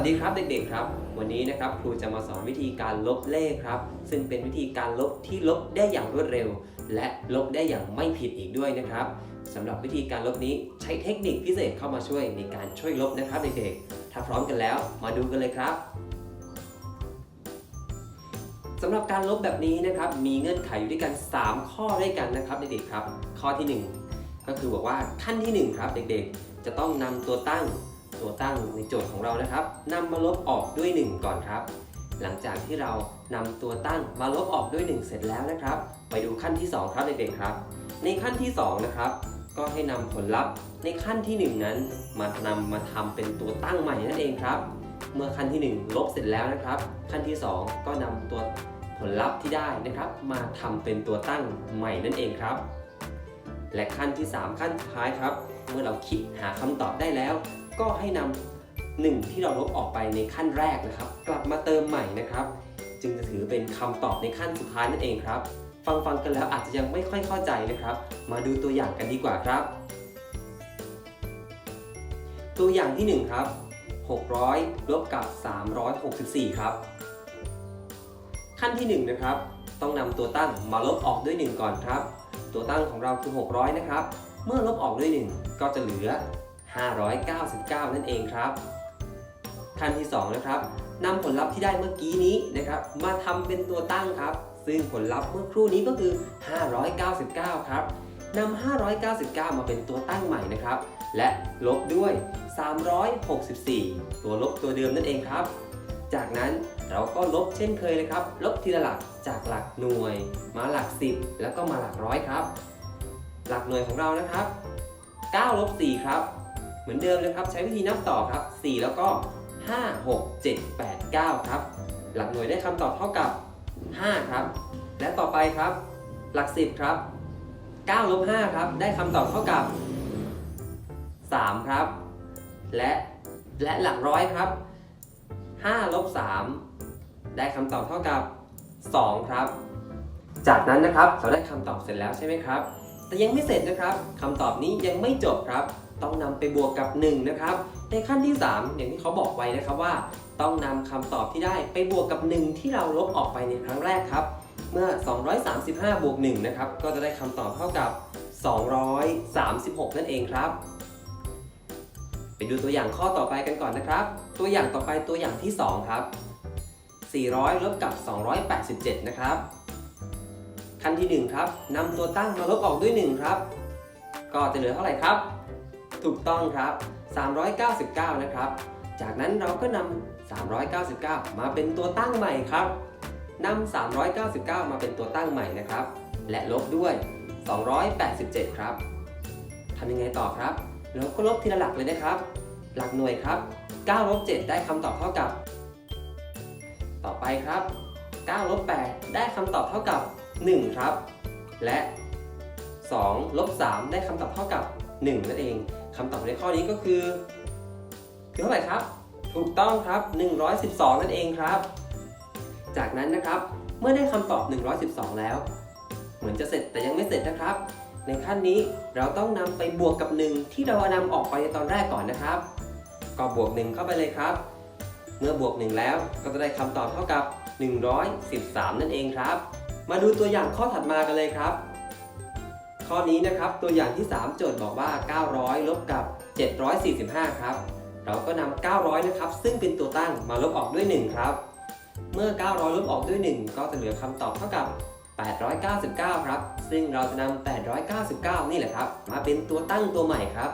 สดีครับเด็กๆครับ วันนี้นะครับครูจะมาสอนวิธีการลบเลขครับ ซึ่งเป็นวิธีการลบที่ลบได้อย่างรวดเร็ว และลบได้อย่างไม่ผิดอีกด้วยนะครับสำหรับวิธีการลบนี้ใช้เทคนิคพิเศษเข้ามาช่วยในการช่วยลบนะครับเด็กๆถ้าพร้อมกันแล้วมาดูกันเลยครับสำหรับการลบแบบนี้นะครับมีเงื่อนไขอยู่ด้วยกัน 3 ข้อด้วยกันนะครับเด็กๆครับ ข้อทีหนึ่1 ก็คือบอกว่าขั้นทีหนึ่1ครับเด็กๆ จะต้องนำตัวตั้ง ตัวตั้งในโจทย์ของเรานะครับนำมาลบออกด้วย 1 ก่อนครับ หลังจากที่เรานำตัวตั้งมาลบออกด้วย 1 เสร็จแล้วนะครับ ไปดูขั้นที่ 2 ครับเด็กๆครับ ในขั้นที่ 2 นะครับ ก็ให้นำผลลัพธ์ในขั้นที่ 1 นั้น มานำมาทำเป็นตัวตั้งใหม่นั่นเองครับ เมื่อขั้นที่ 1 ลบเสร็จแล้วนะครับ ขั้นที่ 2 ก็นำตัวผลลัพธ์ที่ได้นะครับ มาทำเป็นตัวตั้งใหม่นั่นเองครับ และขั้นที่ 3 ขั้นสุดท้ายครับ เมื่อเราคิดหาคำตอบได้แล้ว ก็ให้นำหนึ่งที่เราลบออกไปในขั้นแรกนะครับ กลับมาเติมใหม่นะครับ จึงจะถือเป็นคำตอบในขั้นสุดท้ายนั่นเองครับ ฟังฟังกันแล้วอาจจะยังไม่ค่อยเข้าใจนะครับ มาดูตัวอย่างกันดีกว่าครับ ตัวอย่างที่ 1 ครับ 600ลบกับ 364 ครับ ขั้นที่ 1 นะครับ ต้องนำตัวตั้งมาลบออกด้วย 1 ก่อนครับ ตัวตั้งของเราคือ 600 นะครับ เมื่อลบออกด้วย 1 ก็จะเหลือ 599 นั่นเองครับขั้นที่2นะครับนำผลลัพธ์ที่ได้เมื่อกี้นี้นะครับ มาทำเป็นตัวตั้งครับ ซึ่งผลลัพธ์เมื่อครู่นี้ก็คือ 599 ครับนำ599 มาเป็นตัวตั้งใหม่นะครับ และลบด้วย 364 ตัวลบตัวเดิมนั่นเองครับ จากนั้นเราก็ลบเช่นเคยเลยครับ ลบทีละหลักจากหลักหน่วย มาหลัก 10 แล้วก็มาหลักร้อยครับ หลักหน่วยของเรานะครับ9ลบ4ครับ เหมือนเดิมเลยครับ ใช้วิธีนับต่อครับ 4 แล้วก็ 5 6 7 8 9 ครับ หลักหน่วยได้คำตอบเท่ากับ 5 ครับ และต่อไปครับ หลัก 10 ครับ9ลบ5ครับ ได้คำตอบเท่ากับ 3 ครับ และและหลักร้อยครับ5ลบ3ได้คำตอบเท่ากับ 2 ครับ จากนั้นนะครับเราได้คำตอบเสร็จแล้วใช่ไหมครับ แต่ยังไม่เสร็จนะครับคำตอบนี้ยังไม่จบครับ ต้องนำไปบวกกับ 1 นะครับ ในขั้นที่ 3 อย่างที่เขาบอกไว้นะครับว่า ต้องนำคำตอบที่ได้ไปบวกกับ 1 ที่เราลบออกไปในครั้งแรกครับ เมื่อ 235 บวก1นะครับ ก็จะได้คำตอบเท่ากับ 236 นั่นเองครับ ไปดูตัวอย่างข้อต่อไปกันก่อนนะครับ ตัวอย่างต่อไปตัวอย่างที่ 2 ครับ 400 ลบกับ 287 นะครับขั้นที่ 1 ครับนำตัวตั้งมาลบออกด้วย 1 ครับ ก็จะเหลือเท่าไหร่ครับ ถูกต้องครับ 399 นะครับ จากนั้นเราก็นำ399 มาเป็นตัวตั้งใหม่ครับนำ399 มาเป็นตัวตั้งใหม่นะครับ และลบด้วย 287 ครับทำยังไงต่อครับ เราก็ลบทีละหลักเลยนะครับ หลักหน่วยครับ9ลบ7ได้คำตอบเท่ากับ ต่อไปครับ9ลบ8ได้คำตอบเท่ากับ 1 ครับ และ2ลบ3ได้คำตอบเท่ากับ 1 นั่นเอง คำตอบในข้อนี้ก็คือคือเท่าไหร่ครับ ถูกต้องครับ 112 นั่นเองครับ จากนั้นนะครับเมื่อได้คำตอบ 112 แล้ว เหมือนจะเสร็จแต่ยังไม่เสร็จนะครับ ในขั้นนี้เราต้องนำไปบวกกับ 1 ที่เรานำออกไปในตอนแรกก่อนนะครับ ก็บวก 1 เข้าไปเลยครับ เมื่อบวก 1 แล้วก็จะได้คำตอบเท่ากับ 113 นั่นเองครับ มาดูตัวอย่างข้อถัดมากันเลยครับ ข้อนี้นะครับตัวอย่างที่ 3 โจทย์บอกว่า 900 ลบกับ 745 ครับ เราก็นำ900 นะครับ ซึ่งเป็นตัวตั้งมาลบออกด้วย 1 ครับ เมื่อ 900 ลบออกด้วย 1 ก็จะเหลือคำตอบเท่ากับ 899 ครับ ซึ่งเราจะนำ899 นี่แหละครับ มาเป็นตัวตั้งตัวใหม่ครับ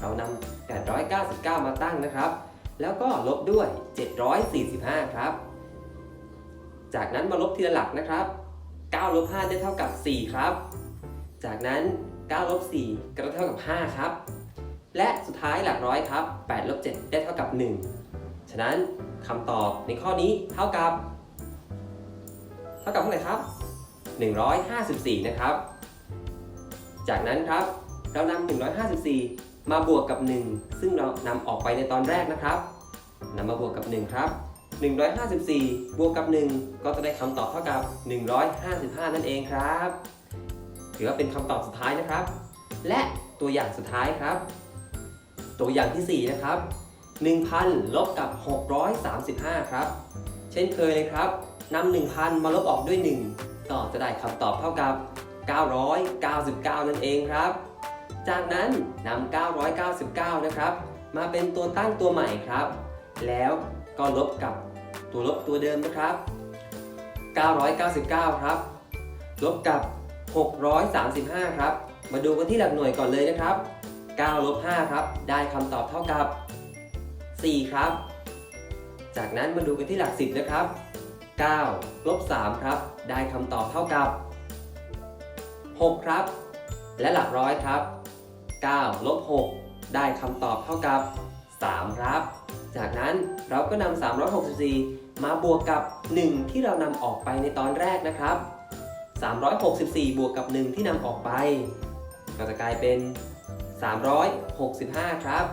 เรานำ899 มาตั้งนะครับ แล้วก็ลบด้วย 745 ครับ จากนั้นมาลบทีละหลักนะครับ 9 ลบ 5 ได้เท่ากับ 4 ครับ จากนั้น9ลบ4ก็เท่ากับ 5 ครับ และสุดท้ายหลักร้อยครับ8ลบ7ได้เท่ากับ 1 ฉะนั้นคำตอบในข้อนี้เท่ากับ เท่ากับเท่าไหร่ครับ 154 นะครับ จากนั้นครับเรานำ154 มาบวกกับ 1 ซึ่งเรานำออกไปในตอนแรกนะครับนำมาบวกกับ 1 ครับ 154 บวกกับ 1 ก็จะได้คำตอบเท่ากับ 155 นั่นเองครับ ถือว่าเป็นคำตอบสุดท้ายนะครับ และตัวอย่างสุดท้ายครับ ตัวอย่างที่ 4 นะครับ 1,000 ลบกับ 635 ครับ เช่นเคยเลยครับนำ1,000 มาลบออกด้วย 1 ก็จะได้คำตอบเท่ากับ 999 นั่นเองครับ จากนั้นนำ999 นะครับ มาเป็นตัวตั้งตัวใหม่ครับ แล้วก็ลบกับตัวลบตัวเดิมนะครับ 999 ครับ ลบกับ 635 ครับ มาดูกันที่หลักหน่วยก่อนเลยนะครับ9ลบ5ครับ ได้คำตอบเท่ากับ 4 ครับ จากนั้นมาดูกันที่หลัก 10 นะครับ9ลบ3ครับ ได้คำตอบเท่ากับ 6 ครับ และหลักร้อยครับ9ลบ6ได้คำตอบเท่ากับ 3 ครับ จากนั้นเราก็นำ364 มาบวกกับ 1 ที่เรานำออกไปในตอนแรกนะครับ 364 บวกกับ 1 ที่นำออกไป ก็จะกลายเป็น 365 ครับ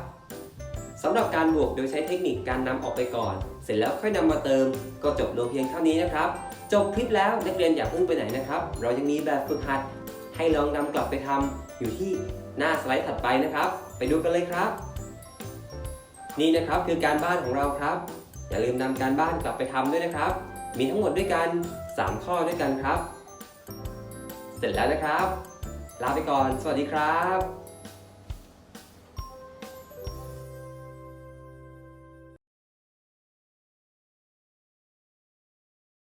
สำหรับการบวกโดยใช้เทคนิคการนำออกไปก่อน เสร็จแล้วค่อยนำมาเติม ก็จบลงเพียงเท่านี้นะครับ จบคลิปแล้วนักเรียนอย่าเพิ่งไปไหนนะครับ เรายังมีแบบฝึกหัด ให้ลองนำกลับไปทำอยู่ที่หน้าสไลด์ถัดไปนะครับ ไปดูกันเลยครับ นี่นะครับคือการบ้านของเราครับ อย่าลืมนำการบ้านกลับไปทำด้วยนะครับ มีทั้งหมดด้วยกัน 3 ข้อด้วยกันครับ เสร็จแล้วนะครับ ลาไปก่อน สวัสดีครับ